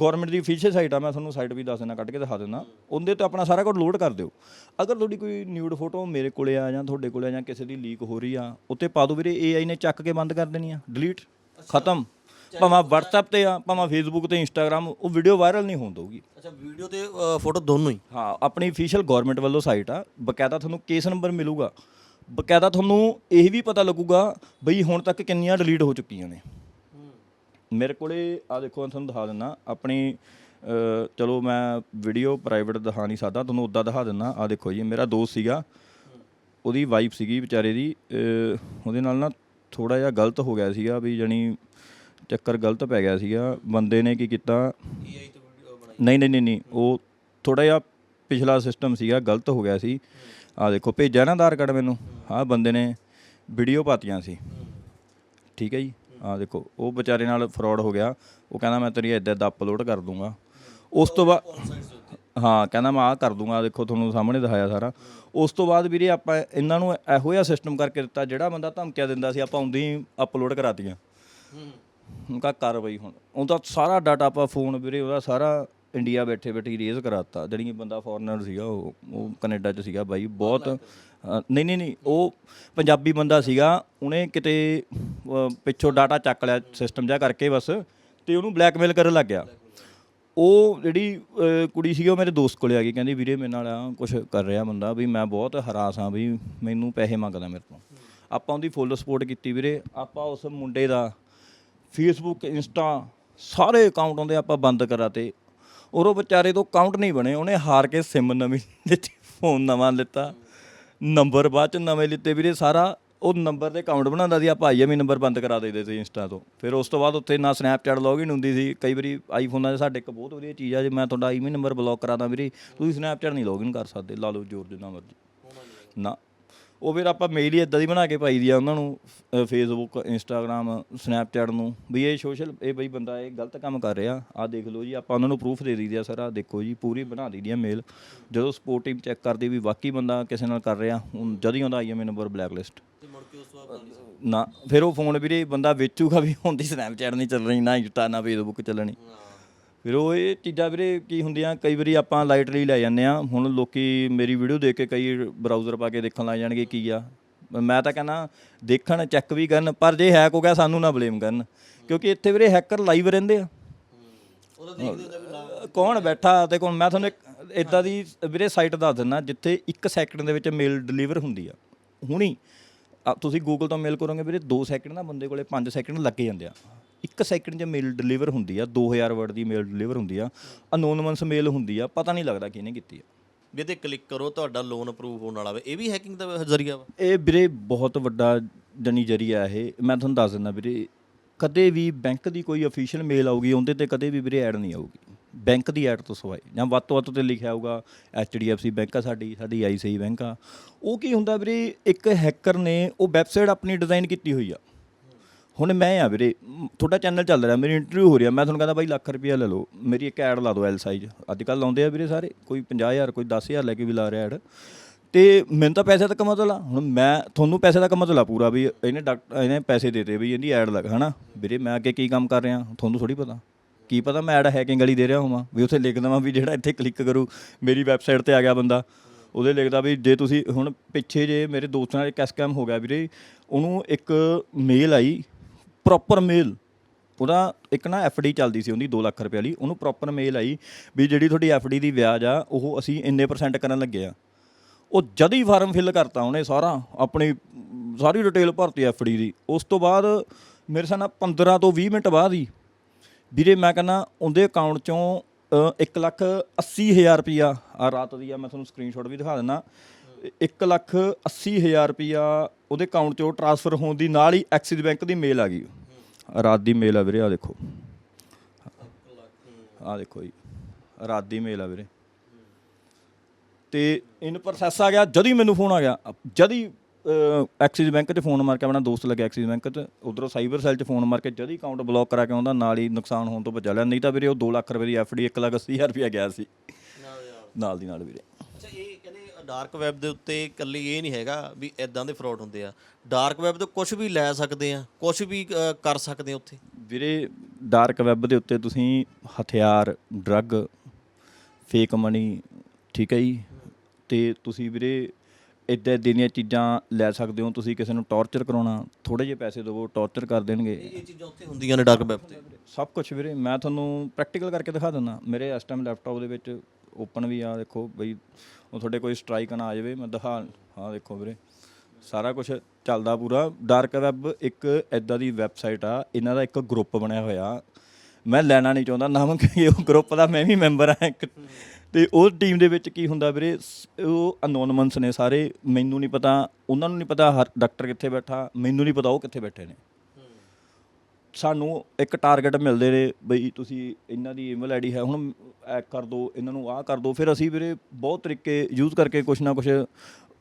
Government ਦੀ official site ਆ ਮੈਂ ਤੁਹਾਨੂੰ ਸਾਈਟ ਵੀ ਦੱਸ ਦਿੰਦਾ ਕੱਢ ਕੇ ਦਿਖਾ ਦਿੰਦਾ। ਉਹਦੇ ਤੇ ਆਪਣਾ ਸਾਰਾ ਕੁਝ ਲੋਡ ਕਰ ਦਿਓ। ਅਗਰ ਤੁਹਾਡੀ ਕੋਈ ਨਿਊਡ ਫੋਟੋ ਮੇਰੇ ਕੋਲੇ ਆ ਜਾਂ ਤੁਹਾਡੇ ਕੋਲੇ ਆ ਜਾਂ ਕਿਸੇ ਦੀ ਲੀਕ ਹੋ ਰਹੀ ਆ ਉੱਤੇ ਪਾ ਦਿਓ ਵੀਰੇ AI ਨੇ ਚੱਕ ਕੇ ਬੰਦ ਕਰ ਦੇਣੀ ਆ। ਡਿਲੀਟ ਖਤਮ। ਭਾਵੇਂ WhatsApp ਤੇ ਆ ਭਾਵੇਂ Facebook ਤੇ Instagram ਉਹ ਵੀਡੀਓ ਵਾਇਰਲ ਨਹੀਂ ਹੋਣ ਦਊਗੀ। ਅੱਛਾ ਵੀਡੀਓ ਤੇ ਫੋਟੋ ਦੋਨੋਂ ਹੀ? ਹਾਂ ਆਪਣੀ ਅਫੀਸ਼ੀਅਲ ਗਵਰਨਮੈਂਟ ਵੱਲੋਂ ਸਾਈਟ ਆ। ਬਕਾਇਦਾ ਤੁਹਾਨੂੰ ਕੇਸ ਨੰਬਰ ਮਿਲੂਗਾ। ਬਕਾਇਦਾ ਤੁਹਾਨੂੰ ਇਹ ਵੀ ਪਤਾ ਲੱਗੂਗਾ ਬਈ ਹੁਣ ਤੱਕ ਕਿੰਨੀਆਂ ਡਿਲੀਟ ਹੋ ਚੁੱਕੀਆਂ ਨੇ। ਮੇਰੇ ਕੋਲੇ ਆ ਦੇਖੋ, ਮੈਂ ਤੁਹਾਨੂੰ ਦਿਖਾ ਦਿੰਦਾ ਆਪਣੀ ਚਲੋ ਮੈਂ ਵੀਡੀਓ ਪ੍ਰਾਈਵੇਟ ਦਿਖਾ ਨਹੀਂ ਸਕਦਾ, ਤੁਹਾਨੂੰ ਉੱਦਾਂ ਦਿਖਾ ਦਿੰਦਾ ਆ ਦੇਖੋ ਜੀ, ਮੇਰਾ ਦੋਸਤ ਸੀਗਾ। ਉਹਦੀ ਵਾਈਫ ਸੀਗੀ ਵਿਚਾਰੇ ਦੀ। ਉਹਦੇ ਨਾਲ ਨਾ ਥੋੜਾ ਜਿਹਾ ਗਲਤ ਹੋ ਗਿਆ ਸੀਗਾ ਵੀ ਜਣੀ ਚੱਕਰ ਗਲਤ ਪੈ ਗਿਆ ਸੀਗਾ। ਬੰਦੇ ਨੇ ਕੀ ਕੀਤਾ? ਏਆਈ ਤੇ ਨਹੀਂ ਨਹੀਂ ਨਹੀਂ ਨਹੀਂ। ਉਹ ਥੋੜਾ ਜਿਹਾ ਪਿਛਲਾ ਸਿਸਟਮ ਸੀਗਾ, ਗਲਤ ਹੋ ਗਿਆ ਸੀ। ਆ ਦੇਖੋ, ਭੇਜਿਆ ਨਾ ਆਧਾਰ ਕਾਰਡ ਮੈਨੂੰ। ਆਹ ਬੰਦੇ ਨੇ ਵੀਡੀਓ ਪਾਤੀਆਂ ਸੀ। ਠੀਕ ਹੈ ਜੀ? ਆ ਦੇਖੋ ਉਹ ਵਿਚਾਰੇ ਨਾਲ ਫਰਾਡ ਹੋ ਗਿਆ। ਉਹ ਕਹਿੰਦਾ ਮੈਂ ਤੇਰੀ ਇੱਦਾਂ ਦਾ ਅਪਲੋਡ ਕਰ ਦੂੰਗਾ। ਉਸ ਤੋਂ ਬਾਅਦ ਹਾਂ ਕਹਿੰਦਾ ਮੈਂ ਆਹ ਕਰ ਦੂੰਗਾ। ਦੇਖੋ ਤੁਹਾਨੂੰ ਸਾਹਮਣੇ ਦਿਖਾਇਆ ਸਾਰਾ। ਉਸ ਤੋਂ ਬਾਅਦ ਵੀਰੇ ਆਪਾਂ ਇਹਨਾਂ ਨੂੰ ਇਹੋ ਜਿਹਾ ਸਿਸਟਮ ਕਰਕੇ ਦਿੱਤਾ ਜਿਹੜਾ ਬੰਦਾ ਧਮਕੀਆਂ ਦਿੰਦਾ ਸੀ ਆਪਾਂ ਹੁੰਦੀ ਅਪਲੋਡ ਕਰਾਤੀਆਂ। ਹੂੰ ਹੁਣ ਕਾ ਕਾਰਵਾਈ ਹੁਣ ਉਹਦਾ ਸਾਰਾ ਡਾਟਾ ਆਪਾਂ ਫੋਨ ਵੀਰੇ ਉਹਦਾ ਸਾਰਾ ਇੰਡੀਆ ਬੈਠੇ ਬੈਠੇ ਇਰੇਜ਼ ਕਰਾਤਾ। ਜਿਹੜੀ ਬੰਦਾ ਫੋਰਨਰ ਸੀਗਾ ਉਹ ਉਹ ਕੈਨੇਡਾ 'ਚ ਸੀਗਾ ਬਾਈ ਬਹੁਤ ਨਹੀਂ ਨਹੀਂ ਨਹੀਂ ਉਹ ਪੰਜਾਬੀ ਬੰਦਾ ਸੀਗਾ ਉਹਨੇ ਕਿਤੇ ਅ, ਪਿੱਛੋਂ ਡਾਟਾ ਚੱਕ ਲਿਆ ਸਿਸਟਮ ਜਿਹਾ ਕਰਕੇ ਬਸ ਤੇ ਉਹਨੂੰ ਬਲੈਕਮੇਲ ਕਰਨ ਲੱਗ ਗਿਆ। ਉਹ ਜਿਹੜੀ ਅ, ਕੁੜੀ ਸੀਗੀ ਉਹ ਮੇਰੇ ਦੋਸਤ ਕੋਲੇ ਆ ਗਈ ਕਹਿੰਦੀ ਵੀਰੇ ਮੇਰੇ ਨਾਲ ਆ ਕੁਝ ਕਰ ਰਿਹਾ ਬੰਦਾ ਵੀ ਮੈਂ ਬਹੁਤ ਹਰਾਸ ਹਾਂ ਵੀ ਮੈਨੂੰ ਪੈਸੇ ਮੰਗਦਾ ਮੇਰੇ ਤੋਂ। ਆਪਾਂ ਉਹਦੀ ਫੁੱਲ ਸਪੋਰਟ ਕੀਤੀ ਵੀਰੇ ਆਪਾਂ ਉਸ ਮੁੰਡੇ ਦਾ ਫੇਸਬੁੱਕ ਇੰਸਟਾ ਸਾਰੇ ਅਕਾਊਂਟ ਉਹਦੇ ਆਪਾਂ ਬੰਦ ਕਰਾਤੇ। ਔਰ ਉਹ ਵਿਚਾਰੇ ਤੋਂ ਅਕਾਊਂਟ ਨਹੀਂ ਬਣੇ ਉਹਨੇ ਹਾਰ ਕੇ ਸਿਮ ਨਵੀਂ ਲਿੱਤੀ ਫੋਨ ਨਵਾਂ ਲਿੱਤਾ। ਨੰਬਰ ਬਾਅਦ ਚ ਨਵੇਂ ਲਿੱਤੇ ਵੀਰੇ ਸਾਰਾ ਉਹ ਨੰਬਰ ਤੇ ਅਕਾਊਂਟ ਬਣਾਉਂਦਾ ਸੀ, ਆਪਾਂ ਆਈਐਮਈ ਨੰਬਰ ਬੰਦ ਕਰਾ ਦਿੰਦੇ ਸੀ ਇੰਸਟਾ ਤੋਂ। ਫਿਰ ਉਸ ਤੋਂ ਬਾਅਦ ਉੱਥੇ ਨਾ ਸਨੈਪਚੈਟ ਲੌਗਇਨ ਹੁੰਦੀ ਸੀ, ਕਈ ਵਾਰੀ ਆਈਫੋਨਾਂ ਦੇ ਸਾਡੇ ਇੱਕ ਬਹੁਤ ਵਧੀਆ ਚੀਜ਼ ਆ, ਜੇ ਮੈਂ ਤੁਹਾਡਾ ਆਈਐਮਈ ਨੰਬਰ ਬਲੌਕ ਕਰਾਦਾ ਵੀਰੇ, ਤੁਸੀਂ ਸਨੈਪਚੈਟ ਨਹੀਂ ਲੌਗਇਨ ਕਰ ਸਕਦੇ, ਲਾ ਲਓ ਜ਼ੋਰ ਜਿੰਨਾ ਮਰਜ਼ੀ। ਨਾ। ਉਹ ਫਿਰ ਆਪਾਂ ਮੇਲ ਹੀ ਇਦਾਂ ਦੀ ਬਣਾ ਕੇ ਪਾਈ ਦੀ ਆ ਉਹਨਾਂ ਨੂੰ ਫੇਸਬੁੱਕ ਇੰਸਟਾਗ੍ਰam ਸਨੈਪਚੈਟ ਨੂੰ ਵੀ ਇਹ ਸੋਸ਼ਲ ਇਹ ਬਈ ਬੰਦਾ ਇਹ ਗਲਤ ਕੰਮ ਕਰ ਰਿਹਾ ਆ ਦੇਖ ਲਓ ਜੀ ਆਪਾਂ ਉਹਨਾਂ ਨੂੰ ਪ੍ਰੂਫ ਦੇ ਦਈਦੀ ਆ ਸਰ ਆ ਦੇਖੋ ਜੀ ਪੂਰੀ ਬਣਾ ਦਈਦੀ ਆ ਮੇਲ ਜਦੋਂ ਸਪੋਰਟ ਟੀਮ ਚੈੱਕ ਕਰਦੀ ਵੀ ਵਾਕਈ ਬੰਦਾ ਕਿਸੇ ਨਾਲ ਕਰ ਰਿਹਾ ਹੁਣ ਜਦ ਹੀ ਆਉਂਦਾ ਆਈਐਮਏ ਨੰਬਰ ਬਲੈਕ ਲਿਸਟ ਤੇ ਮੁੜ ਕੇ ਉਸ ਤੋਂ ਬਾਅਦ ਬੰਦ ਨਾ ਫਿਰ ਉਹ ਫੋਨ ਵੀਰੇ ਬੰਦਾ ਵੇਚੂਗਾ ਵੀ ਹੁੰਦੀ ਸਨੈਪਚੈਟ ਨਹੀਂ ਚੱਲ ਰਹੀ ਨਾ ਇੰਸਟਾ ਨਾ ਫੇਸਬੁੱਕ ਚੱਲਣੀ। ਫਿਰ ਉਹ ਇਹ ਚੀਜ਼ਾਂ ਵੀਰੇ ਕੀ ਹੁੰਦੀਆਂ ਕਈ ਵਾਰੀ ਆਪਾਂ ਲਾਈਟਲੀ ਲੈ ਜਾਂਦੇ ਆ ਹੁਣ ਲੋਕੀ ਮੇਰੀ ਵੀਡੀਓ ਦੇਖ ਕੇ ਕਈ ਬਰਾਊਜ਼ਰ ਪਾ ਕੇ ਦੇਖਣ ਲੱਗ ਜਾਣਗੇ ਕੀ ਆ। ਮੈਂ ਤਾਂ ਕਹਿੰਦਾ ਦੇਖਣ ਚੈੱਕ ਵੀ ਕਰਨ ਪਰ ਜੇ ਹੈਕ ਹੋ ਗਿਆ ਸਾਨੂੰ ਨਾ ਬਲੇਮ ਕਰਨ। ਕਿਉਂਕਿ ਇੱਥੇ ਵੀਰੇ ਹੈਕਰ ਲਾਈਵ ਰਹਿੰਦੇ ਆ। ਕੌਣ ਬੈਠਾ? ਤੇ ਕੌਣ? ਮੈਂ ਤੁਹਾਨੂੰ ਇੱਕ ਇਦਾਂ ਦੀ ਵੀਰੇ ਸਾਈਟ ਦੱਸ ਦਿੰਦਾ ਜਿੱਥੇ 1 ਸੈਕਿੰਡ ਦੇ ਵਿੱਚ ਮੇਲ ਡਿਲੀਵਰ ਹੁੰਦੀ ਆ। ਹੁਣੀ ਤੁਸੀਂ ਗੂਗਲ ਤੋਂ ਮੇਲ ਕਰੋਗੇ ਵੀਰੇ 2 ਸੈਕਿੰਡ ਨਾ ਬੰਦੇ ਕੋਲੇ 5 ਸੈਕਿੰਡ ਲੱਗੇ ਜਾਂਦੇ ਆ। 1 ਸੈਕਿੰਡ 'ਚ ਮੇਲ ਡਿਲੀਵਰ ਹੁੰਦੀ ਆ 2000 ਵਰਡ ਦੀ ਮੇਲ ਡਿਲੀਵਰ ਹੁੰਦੀ ਆ ਅਨੋਨਿਮਸ ਮੇਲ ਹੁੰਦੀ ਆ ਪਤਾ ਨਹੀਂ ਲੱਗਦਾ ਕਿਹਨੇ ਕੀਤੀ ਆ। ਵੀ ਤੇ ਕਲਿੱਕ ਕਰੋ ਤੁਹਾਡਾ ਲੋਨ ਅਪਰੂਵ ਹੋਣ ਵਾਲਾ ਵੇ। ਇਹ ਵੀ ਹੈਕਿੰਗ ਦਾ ਜ਼ਰੀਆ ਵਾ? ਇਹ ਵੀਰੇ ਬਹੁਤ ਵੱਡਾ ਜਣੀ ਜਰੀਆ ਇਹ। ਮੈਂ ਤੁਹਾਨੂੰ ਦੱਸ ਦਿੰਦਾ ਵੀਰੇ ਕਦੇ ਵੀ ਬੈਂਕ ਦੀ ਕੋਈ ਅਫੀਸ਼ੀਅਲ ਮੇਲ ਆਊਗੀ ਉਹਦੇ ਤੇ ਕਦੇ ਵੀ ਵੀਰੇ ਐਡ ਨਹੀਂ ਆਊਗੀ। ਬੈਂਕ ਦੀ ਐਡ ਤੋਂ ਸਿਵਾਏ ਜਾਂ ਵੱਧ ਤੋਂ ਵੱਧ ਤੇ ਲਿਖਿਆ ਹੋਊਗਾ HDFC ਬੈਂਕ ਆ ਸਾਡੀ ਸਾਡੀ ICICI ਬੈਂਕ ਆ। ਉਹ ਕੀ ਹੁੰਦਾ ਵੀਰੇ ਇੱਕ ਹੈਕਰ ਨੇ ਉਹ ਵੈਬਸਾਈਟ ਆਪਣੀ ਡਿਜ਼ਾਈਨ ਕੀਤੀ ਹੋਈ ਆ। ਹੁਣ ਮੈਂ ਆ ਵੀਰੇ ਤੁਹਾਡਾ ਚੈਨਲ ਚੱਲ ਰਿਹਾ, ਮੇਰੀ ਇੰਟਰਵਿਊ ਹੋ ਰਹੀ ਆ, ਮੈਂ ਤੁਹਾਨੂੰ ਕਹਿੰਦਾ ਬਾਈ ਲੱਖ ਰੁਪਈਆ ਲੈ ਲਓ, ਮੇਰੀ ਇੱਕ ਐਡ ਲਾ ਦਿਓ ਐਲ ਸਾਈਜ਼ ਅੱਜ ਕੱਲ ਲਾਉਂਦੇ ਆ ਵੀਰੇ ਸਾਰੇ, ਕੋਈ 50000 ਕੋਈ 10000 ਲੈ ਕੇ ਵੀ ਲਾ ਰਿਹਾ ਐਡ ਤੇ ਮੈਨੂੰ ਤਾਂ ਪੈਸੇ ਤੱਕ ਮਤਲਬ ਆ ਹੁਣ ਮੈਂ, ਤੁਹਾਨੂੰ ਪੈਸੇ ਤੱਕ ਮਤਲਬ ਆ ਪੂਰਾ ਵੀ ਇਹਨੇ ਡਾਕਟਰ ਇਹਨੇ ਪੈਸੇ ਦੇਤੇ ਵੀ ਇਹਦੀ ਐਡ ਲੱਗ, ਹਨਾ? ਵੀਰੇ, ਮੈਂ ਅੱਗੇ ਕੀ ਕੰਮ ਕਰ ਰਿਹਾ, ਤੁਹਾਨੂੰ ਥੋੜੀ ਪਤਾ। ਕੀ ਪਤਾ ਮੈਂ ਐਡ ਹੈਕਿੰਗ ਵਾਲੀ ਦੇ ਰਿਹਾ ਹੋਵਾਂ, ਵੀ ਉੱਥੇ ਲਿਖ ਦਵਾਂ ਵੀ ਜਿਹੜਾ ਇੱਥੇ ਕਲਿੱਕ ਕਰੂ, ਮੇਰੀ ਵੈਬਸਾਈਟ ਤੇ ਆ ਗਿਆ ਬੰਦਾ। ਉਹਦੇ ਲਿਖਦਾ ਵੀ ਜੇ ਤੁਸੀਂ ਹੁਣ ਪਿੱਛੇ ਜੇ ਮੇਰੇ ਦੋਸਤਾਂ ਨਾਲ ਇੱਕ ਸਕੈਮ ਹੋ ਗਿਆ ਵੀਰੇ, ਉਹਨੂੰ ਇੱਕ ਮੇਲ ਆਈ ਪ੍ਰੋਪਰ ਮੇਲ ਉਹਦਾ ਇੱਕ ਨਾ ਡੀ ਚੱਲਦੀ ਸੀ ਉਹਦੀ 2 ਲੱਖ ਰੁਪਏ ਵਾਲੀ। ਉਹਨੂੰ ਪ੍ਰੋਪਰ ਮੇਲ ਆਈ ਵੀ ਜਿਹੜੀ ਤੁਹਾਡੀ ਡੀ ਦੀ ਵਿਆਜ ਆ, ਉਹ ਅਸੀਂ ਇੰਨੇ ਪਰਸੈਂਟ ਕਰਨ ਲੱਗੇ ਆ। ਉਹ ਜਦ ਹੀ ਫਾਰਮ ਫਿਲ ਕਰਤਾ ਉਹਨੇ ਸਾਰਾ, ਆਪਣੀ ਸਾਰੀ ਡਿਟੇਲ ਭਰਤੀ ਡੀ ਦੀ। ਉਸ ਤੋਂ ਬਾਅਦ ਮੇਰੇ ਸਾਹ ਨਾਲ 15 ਤੋਂ 20 ਮਿੰਟ ਬਾਅਦ ਹੀ ਵੀਰੇ ਮੈਂ ਕਹਿੰਦਾ, ਉਹਦੇ ਅਕਾਊਂਟ ਚੋਂ 1 ਲੱਖ 80 ਹਜ਼ਾਰ ਰੁਪਿਆ ਆ ਰਾਤ ਦੀ ਆ, ਮੈਂ ਤੁਹਾਨੂੰ ਸਕਰੀਨਸ਼ਾਟ ਵੀ ਦਿਖਾ ਦਿੰਦਾ। 1 ਲੱਖ 80 ਹਜ਼ਾਰ ਰੁਪਿਆ ਉਹਦੇ ਅਕਾਊਂਟ ਚੋਂ ਟ੍ਰਾਂਸਫਰ ਹੋਣ ਦੀ ਨਾਲ ਹੀ ਐਕਸਿਸ ਬੈਂਕ ਦੀ ਮੇਲ ਆ ਗਈ। ਰਾਤ ਦੀ ਮੇਲ ਆ ਵੀਰੇ ਆ ਦੇਖੋ। ਆ ਦੇਖੋ ਜੀ ਰਾਤ ਦੀ ਮੇਲ ਆ ਵੀਰੇ। ਤੇ ਇਨ ਪ੍ਰੋਸੈਸ ਆ ਗਿਆ ਜਦ ਹੀ ਮੈਨੂੰ ਫੋਨ ਆ ਗਿਆ। ਜਦ ਹੀ ਐਕਸਿਸ ਬੈਂਕ 'ਚ ਫੋਨ ਮਾਰ ਕੇ ਆਪਣਾ ਦੋਸਤ ਲੱਗਿਆ ਐਕਸਿਸ ਬੈਂਕ 'ਚ ਉਧਰੋਂ ਸਾਈਬਰ ਸੈੱਲ 'ਚ ਫੋਨ ਮਾਰ ਕੇ ਜਦ ਹੀ ਅਕਾਊਂਟ ਬਲੌਕ ਕਰਾ ਕੇ ਆਉਂਦਾ ਨਾਲ ਹੀ ਨੁਕਸਾਨ ਹੋਣ ਤੋਂ ਬਚਾ ਲਿਆ। ਨਹੀਂ ਤਾਂ ਵੀਰੇ ਉਹ 2 ਲੱਖ ਰੁਪਏ ਦੀ ਡੀ 1 ਲੱਖ 80 ਹਜ਼ਾਰ ਰੁਪਏ ਗਿਆ ਸੀ। ਨਾਲ ਦੀ ਨਾਲ ਵੀਰੇ। ਡਾਰਕ ਵੈਬ ਦੇ ਉੱਤੇ ਇਕੱਲੀ ਇਹ ਨਹੀਂ ਹੈਗਾ ਵੀ ਇਦਾਂ ਦੇ ਫਰਾਡ ਹੁੰਦੇ ਆ। ਡਾਰਕ ਵੈਬ ਤੋਂ ਕੁਝ ਵੀ ਲੈ ਸਕਦੇ ਆ ਕੁਝ ਵੀ ਅ, ਕਰ ਸਕਦੇ ਆ ਉੱਥੇ। ਵੀਰੇ ਡਾਰਕ ਵੈਬ ਦੇ ਉੱਤੇ ਤੁਸੀਂ ਹਥਿਆਰ ਡਰੱਗ ਫੇਕ ਮਨੀ ਠੀਕ ਹੈ ਜੀ? ਤੇ ਤੁਸੀਂ ਵੀਰੇ ਇੱਦਾਂ ਇੱਦਾਂ ਦੀਆਂ ਚੀਜ਼ਾਂ ਲੈ ਸਕਦੇ ਹੋ ਤੁਸੀਂ ਕਿਸੇ ਨੂੰ ਟੌਰਚਰ ਕਰਾਉਣਾ ਥੋੜੇ ਜਿਹੇ ਪੈਸੇ ਦੇਵੋ ਟੌਰਚਰ ਕਰ ਦੇਣਗੇ। ਇਹ ਚੀਜ਼ਾਂ ਉੱਥੇ ਹੁੰਦੀਆਂ ਨੇ ਡਾਰਕ ਵੈਬ ਤੇ। ਸਭ ਕੁਝ ਵੀਰੇ ਮੈਂ ਤੁਹਾਨੂੰ ਪ੍ਰੈਕਟੀਕਲ ਕਰਕੇ ਦਿਖਾ ਦਿੰਦਾ। ਮੇਰੇ ਇਸ ਟਾਈਮ ਲੈਪਟਾਪ ਦੇ ਵਿੱਚ ਓਪਨ ਵੀ ਆ, ਦੇਖੋ ਬਈ, ਉਹ ਤੁਹਾਡੇ ਕੋਈ ਸਟ੍ਰਾਈਕ ਨਾ ਆ ਜਾਵੇ, ਮੈਂ ਦਿਖਾ ਹਾਂ ਦੇਖੋ ਵੀਰੇ, ਸਾਰਾ ਕੁਝ ਚੱਲਦਾ ਪੂਰਾ। ਡਾਰਕ ਵੈਬ ਇੱਕ ਐਦਾਂ ਦੀ ਵੈਬਸਾਈਟ ਆ, ਇਹਨਾਂ ਦਾ ਇੱਕ ਗਰੁੱਪ ਬਣਿਆ ਹੋਇਆ। ਮੈਂ ਲੈਣਾ ਨਹੀਂ ਚਾਹੁੰਦਾ ਨਾਮ ਕਿ ਉਹ ਗਰੁੱਪ ਦਾ ਮੈਂ ਵੀ ਮੈਂਬਰ ਆ ਇੱਕ। ਤੇ ਉਹ ਟੀਮ ਦੇ ਵਿੱਚ ਕੀ ਹੁੰਦਾ ਵੀਰੇ, ਉਹ ਅਨੋਨਮਸ ਨੇ ਸਾਰੇ, ਮੈਨੂੰ ਨਹੀਂ ਪਤਾ, ਉਹਨਾਂ ਨੂੰ ਨਹੀਂ ਪਤਾ ਹਰ ਡਾਕਟਰ ਕਿੱਥੇ ਬੈਠਾ, ਮੈਨੂੰ ਨਹੀਂ ਪਤਾ ਉਹ ਕਿੱਥੇ ਬੈਠੇ ਨੇ। ਸਾਨੂੰ ਇੱਕ ਟਾਰਗੇਟ ਮਿਲਦੇ ਨੇ ਬਈ ਤੁਸੀਂ ਇਹਨਾਂ ਦੀ ਈਮੇਲ ਆਈਡੀ ਹੈ, ਹੁਣ ਐਕ ਕਰ ਦਿਓ ਇਹਨਾਂ ਨੂੰ ਆਹ ਕਰ ਦਿਓ ਫਿਰ ਅਸੀਂ ਵੀਰੇ ਬਹੁਤ ਤਰੀਕੇ ਯੂਜ਼ ਕਰਕੇ ਕੁਛ ਨਾ ਕੁਛ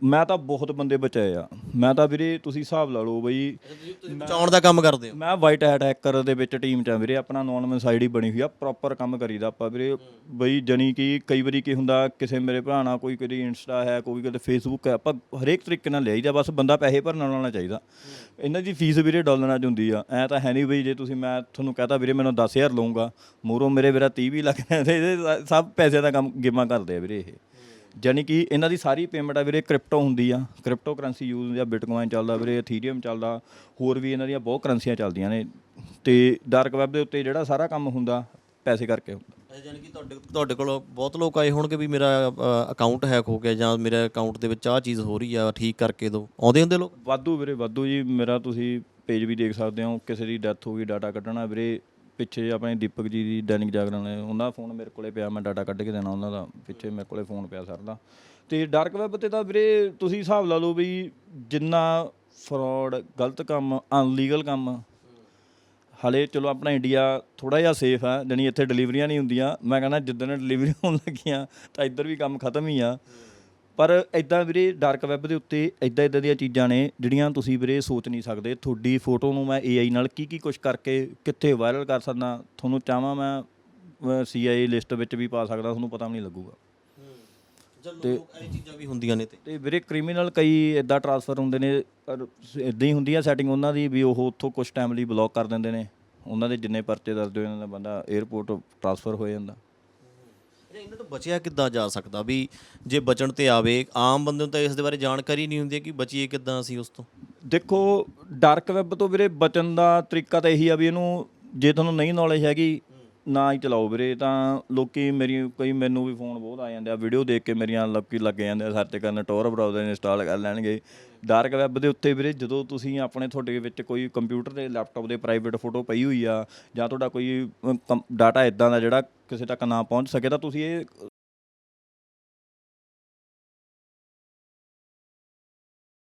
ਮੈਂ ਤਾਂ ਬਹੁਤ ਬੰਦੇ ਬਚਾਏ ਆ। ਮੈਂ ਤਾਂ ਵੀਰੇ ਤੁਸੀਂ ਹਿਸਾਬ ਲਾ ਲਓ ਬਈ ਬਚਾਉਣ ਦਾ ਕੰਮ ਕਰਦੇ ਹੋ। ਮੈਂ ਵਾਈਟ ਹੈਟ ਹੈਕਰ ਦੇ ਵਿੱਚ ਟੀਮ ਚ ਆ ਵੀਰੇ ਆਪਣਾ ਅਨੋਨਿਮਸ ਆਈਡੀ ਬਣੀ ਹੋਈ ਆ ਪ੍ਰੋਪਰ ਕੰਮ ਕਰੀਦਾ ਆਪਾਂ ਵੀਰੇ। ਬਈ ਜਣੀ ਕਿ ਕਈ ਵਾਰੀ ਕੀ ਹੁੰਦਾ ਕਿਸੇ ਮੇਰੇ ਭਰਾ ਨਾਲ ਕੋਈ ਕਦੀ ਇੰਸਟਾ ਹੈ ਕੋਈ ਕਦੇ ਫੇਸਬੁੱਕ ਹੈ ਆਪਾਂ ਹਰੇਕ ਤਰੀਕੇ ਨਾਲ ਲਿਆਈਦਾ ਬਸ ਬੰਦਾ ਪੈਸੇ ਭਰਨ ਵਾਲਾ ਚਾਹੀਦਾ। ਇਹਨਾਂ ਦੀ ਫੀਸ ਵੀਰੇ ਡਾਲਰਾਂ ਚ ਹੁੰਦੀ ਆ ਐ ਤਾਂ ਹੈ ਨਹੀਂ ਬਈ ਜੇ ਤੁਸੀਂ ਮੈਂ ਤੁਹਾਨੂੰ ਕਹਤਾ ਵੀਰੇ ਮੈਨੂੰ 10000 ਲਵਾਂਗਾ ਮੂਰੋਂ ਮੇਰੇ ਵੀਰਾ 30 ਵੀ ਇਹਦੇ ਸਭ ਪੈਸੇ ਦਾ ਕੰਮ ਗੇਮਾਂ ਕਰਦੇ ਆ ਵੀਰੇ ਇਹ। ਜਾਨੀ ਕਿ ਇਹਨਾਂ ਦੀ ਸਾਰੀ ਪੇਮੈਂਟ ਆ ਵੀਰੇ ਕ੍ਰਿਪਟੋ ਹੁੰਦੀ ਆ। ਕ੍ਰਿਪਟੋ ਕਰੰਸੀ ਯੂਜ਼ ਹੁੰਦੀ ਆ ਬਿਟਕੋਇਨ ਚੱਲਦਾ ਵੀਰੇ ਇਥੀਰੀਅਮ ਚੱਲਦਾ ਹੋਰ ਵੀ ਇਹਨਾਂ ਦੀਆਂ ਬਹੁਤ ਕਰੰਸੀਆਂ ਚੱਲਦੀਆਂ ਨੇ। ਤੇ ਡਾਰਕ ਵੈਬ ਦੇ ਉੱਤੇ ਜਿਹੜਾ ਸਾਰਾ ਕੰਮ ਹੁੰਦਾ ਪੈਸੇ ਕਰਕੇ ਹੁੰਦਾ। ਯਾਨੀ ਕਿ ਤੁਹਾਡੇ ਤੁਹਾਡੇ ਕੋਲ ਬਹੁਤ ਲੋਕ ਆਏ ਹੋਣਗੇ ਵੀ ਮੇਰਾ ਅਕਾਊਂਟ ਹੈਕ ਹੋ ਗਿਆ ਜਾਂ ਮੇਰੇ ਅਕਾਊਂਟ ਦੇ ਵਿੱਚ ਆਹ ਚੀਜ਼ ਹੋ ਰਹੀ ਆ ਠੀਕ ਕਰਕੇ ਦਿਓ। ਆਉਂਦੇ ਹੁੰਦੇ ਲੋਕ? ਵਾਧੂ ਵੀਰੇ ਵਾਧੂ ਜੀ। ਮੇਰਾ ਤੁਸੀਂ ਪੇਜ ਵੀ ਦੇਖ ਸਕਦੇ ਹੋ ਕਿਸੇ ਦੀ ਡੈਥ ਹੋ ਗਈ ਡਾਟਾ ਕੱਢਣਾ ਵੀਰੇ। ਪਿੱਛੇ ਆਪਣੇ ਦੀਪਕ ਜੀ ਦੀ ਦੈਨਿਕ ਜਾਗਰਣ ਵਾਲੇ, ਉਹਨਾਂ ਦਾ ਫੋਨ ਮੇਰੇ ਕੋਲੇ ਪਿਆ, ਮੈਂ ਡਾਟਾ ਕੱਢ ਕੇ ਦੇਣਾ ਉਹਨਾਂ ਦਾ, ਪਿੱਛੇ ਮੇਰੇ ਕੋਲੇ ਫੋਨ ਪਿਆ ਸਰ ਦਾ। ਤੇ ਡਾਰਕ ਵੈਬ ਤੇ ਤਾਂ ਵੀਰੇ ਤੁਸੀਂ ਹਿਸਾਬ ਲਾ ਲਓ ਵੀ ਜਿੰਨਾ ਫਰਾਡ ਗਲਤ ਕੰਮ ਅਨਲੀਗਲ ਕੰਮ, ਹਾਲੇ ਚਲੋ ਆਪਣਾ ਇੰਡੀਆ ਥੋੜਾ ਜਿਹਾ ਸੇਫ ਆ, ਜਾਣੀ ਇੱਥੇ ਡਿਲੀਵਰੀਆਂ ਨਹੀਂ ਹੁੰਦੀਆਂ। ਮੈਂ ਕਹਿੰਦਾ ਜਿੱਦਣ ਡਿਲੀਵਰੀ ਹੋਣ ਲੱਗੀਆਂ, ਤਾਂ ਇੱਧਰ ਵੀ ਕੰਮ ਖਤਮ ਹੀ ਆ। ਪਰ ਇਦਾਂ ਵੀਰੇ ਡਾਰਕ ਵੈਬ ਦੇ ਉੱਤੇ ਇਦਾਂ ਇਦਾਂ ਦੀਆਂ ਚੀਜ਼ਾਂ ਨੇ ਜਿਹੜੀਆਂ ਤੁਸੀਂ ਵੀਰੇ ਸੋਚ ਨਹੀਂ ਸਕਦੇ। ਤੁਹਾਡੀ ਫੋਟੋ ਨੂੰ ਮੈਂ AI ਨਾਲ ਕੀ ਕੀ ਕੁਝ ਕਰਕੇ ਕਿੱਥੇ ਵਾਇਰਲ ਕਰ ਸਕਦਾ ਤੁਹਾਨੂੰ ਚਾਹਾਂ ਮੈਂ CIA ਲਿਸਟ ਵਿੱਚ ਵੀ ਪਾ ਸਕਦਾ ਤੁਹਾਨੂੰ ਪਤਾ ਵੀ ਨਹੀਂ ਲੱਗੂਗਾ। ਲੋਕ ਇਹ ਚੀਜ਼ਾਂ ਵੀ ਹੁੰਦੀਆਂ ਨੇ ਤੇ। ਤੇ ਵੀਰੇ ਕ੍ਰਿਮੀਨਲ ਕਈ ਇਦਾਂ ਟ੍ਰਾਂਸਫਰ ਹੁੰਦੇ ਨੇ ਇਦਾਂ ਹੀ ਹੁੰਦੀ ਆ ਸੈਟਿੰਗ ਉਹਨਾਂ ਦੀ ਵੀ ਉਹ ਉੱਥੋਂ ਕੁਝ ਟਾਈਮ ਲਈ ਬਲੌਕ ਕਰ ਦਿੰਦੇ ਨੇ। ਉਹਨਾਂ ਦੇ ਜਿੰਨੇ ਪਰਚੇ ਦਰਜ ਹੋ ਜਾਂਦੇ ਨੇ ਬੰਦਾ 에ਅਰਪੋਰਟ ਟ੍ਰਾਂਸਫਰ ਹੋ ਜਾਂਦਾ। ਅੱਛਾ, ਇਹਨਾਂ ਤੋਂ ਬਚਿਆ ਕਿੱਦਾਂ ਜਾ ਸਕਦਾ ਵੀ ਜੇ ਬਚਣ ਤੇ ਆਵੇ? ਆਮ ਬੰਦੇ ਨੂੰ ਤਾਂ ਇਸ ਦੇ ਬਾਰੇ ਜਾਣਕਾਰੀ ਨਹੀਂ ਹੁੰਦੀ ਕਿ ਬਚੀਏ ਕਿੱਦਾਂ ਅਸੀਂ ਉਸ ਤੋਂ। ਦੇਖੋ ਡਾਰਕ ਵੈਬ ਤੋਂ ਵੀਰੇ ਬਚਣ ਦਾ ਤਰੀਕਾ ਤਾਂ ਇਹੀ ਆ ਵੀ ਇਹਨੂੰ ਜੇ ਤੁਹਾਨੂੰ ਨਹੀਂ ਨੌਲੇਜ ਹੈਗੀ ਨਾ ਹੀ ਚਲਾਓ ਵੀਰੇ, ਤਾਂ ਲੋਕੀ ਮੇਰੀ, ਕਈ ਮੈਨੂੰ ਵੀ ਫੋਨ ਬਹੁਤ ਆ ਜਾਂਦੇ ਆ ਵੀਡੀਓ ਦੇਖ ਕੇ ਮੇਰੀਆਂ ਲੱਕੀ ਲੱਗ ਜਾਂਦੇ ਆ ਸਰਚ ਕਰਨ ਟੋਰ ਬਰਾਊਜ਼ਰ ਇੰਸਟਾਲ ਕਰ ਲੈਣਗੇ। ਡਾਰਕ ਵੈਬ ਦੇ ਉੱਤੇ ਵੀਰੇ, ਜਦੋਂ ਤੁਸੀਂ ਆਪਣੇ ਤੁਹਾਡੇ ਵਿੱਚ ਕੋਈ ਕੰਪਿਊਟਰ ਦੇ ਲੈਪਟਾਪ ਦੇ ਪ੍ਰਾਈਵੇਟ ਫੋਟੋ ਪਈ ਹੋਈ ਆ, ਜਾਂ ਤੁਹਾਡਾ ਕੋਈ ਡਾਟਾ ਇਦਾਂ ਦਾ ਜਿਹੜਾ ਕਿਸੇ ਤੱਕ ਨਾ ਪਹੁੰਚ ਸਕੇ, ਤਾਂ ਤੁਸੀਂ ਇਹ